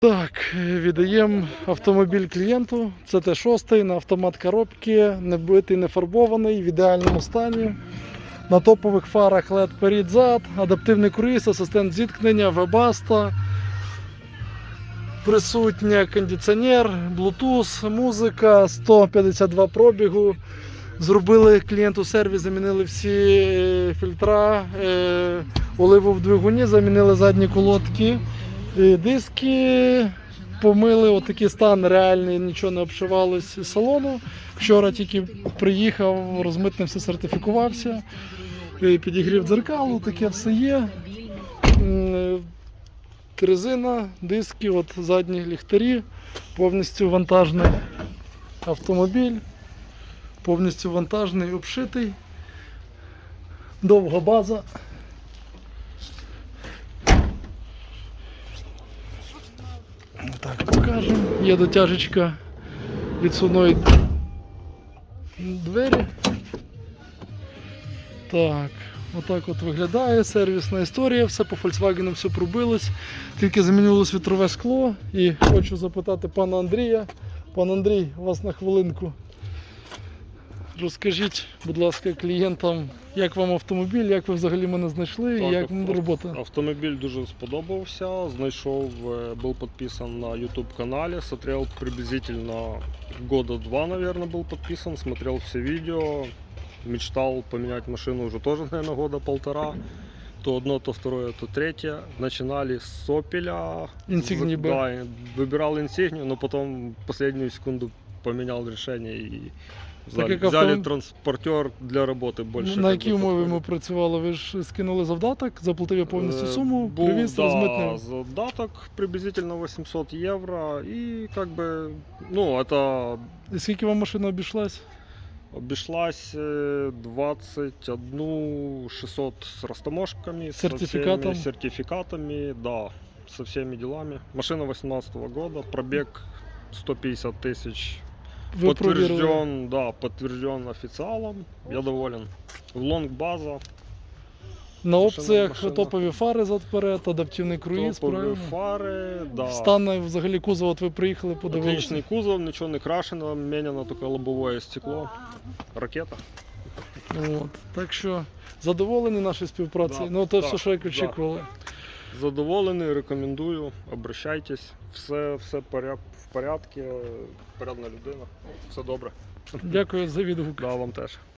Так, віддаємо автомобіль клієнту. Це Т6 на автомат коробки, не битий, не фарбований, в ідеальному стані. На топових фарах LED перед зад, адаптивний круїз, асистент зіткнення, вебаста. Присутня кондиціонер, Bluetooth, музика, 152 пробігу. Зробили клієнту сервіс, замінили всі е, фільтра, е, оливу в двигуні, замінили задні колодки. Е, Диски помили, отакий стан реальний, нічого не обшивалось з салону. Вчора тільки приїхав, розмитнився, сертифікувався. Е, Підігрів дзеркалу, таке все є. Е, Резина, диски, от задні ліхтарі, повністю вантажний автомобіль, повністю вантажний, обшитий. Довга база. Так, покажемо. Є дотяжечка відсувної двері. Так, отак от виглядає сервісна історія, все по Volkswagen все пробилось, тільки замінилось вітрове скло. І хочу запитати пана Андрія. Пан Андрій, вас на хвилинку. Розкажіть, будь ласка, клієнтам, як вам автомобіль, як ви взагалі мене знайшли і як авто- робота. Автомобіль дуже сподобався. Знайшов, е, був подписан на YouTube канале, смотрел приблизительно года два, наверное, был подписан, смотрел все видео, мечтал поменять машину уже тоже, наверное, года полтора. То одно, то второе, то третье. Начинали с Opel. Insignia B. Да, выбирал инсигнию, но потом в последнюю секунду поменял решение и взяли, як взяли автом- транспортер для работы больше. На как якій бы умові ми подходит. працювали? Ви ж скинули завдаток, заплатив я повністю Е, суму, був, привіз, да, розмитнив. задаток приблизительно 800 евро. И как бы, ну, это І скільки вам машина обійшлась? обошлась э, 21 600 с растаможками, со Сертификатом? всеми сертификатами, да, со всеми делами. Машина 18 года, пробег 150 тысяч. Ви провірили. подтвержден, да, подтвержден официалом. Я доволен. Лонг база, На машина- опціях машина. топові фари задперед, адаптивний круїз, топовые правильно? фары, да. Стан взагалі кузова, от ви приїхали, подивилися. Отличный кузов, ничего не крашено, меняно только лобовое стекло. Ракета. От. Так що задоволені нашою співпрацею. Да, ну то да, все, що як да. Задоволений, рекомендую, обращайтесь. Все, все поряд, в порядку, порядна людина. Все добре. Дякую за відгук. Да, вам теж.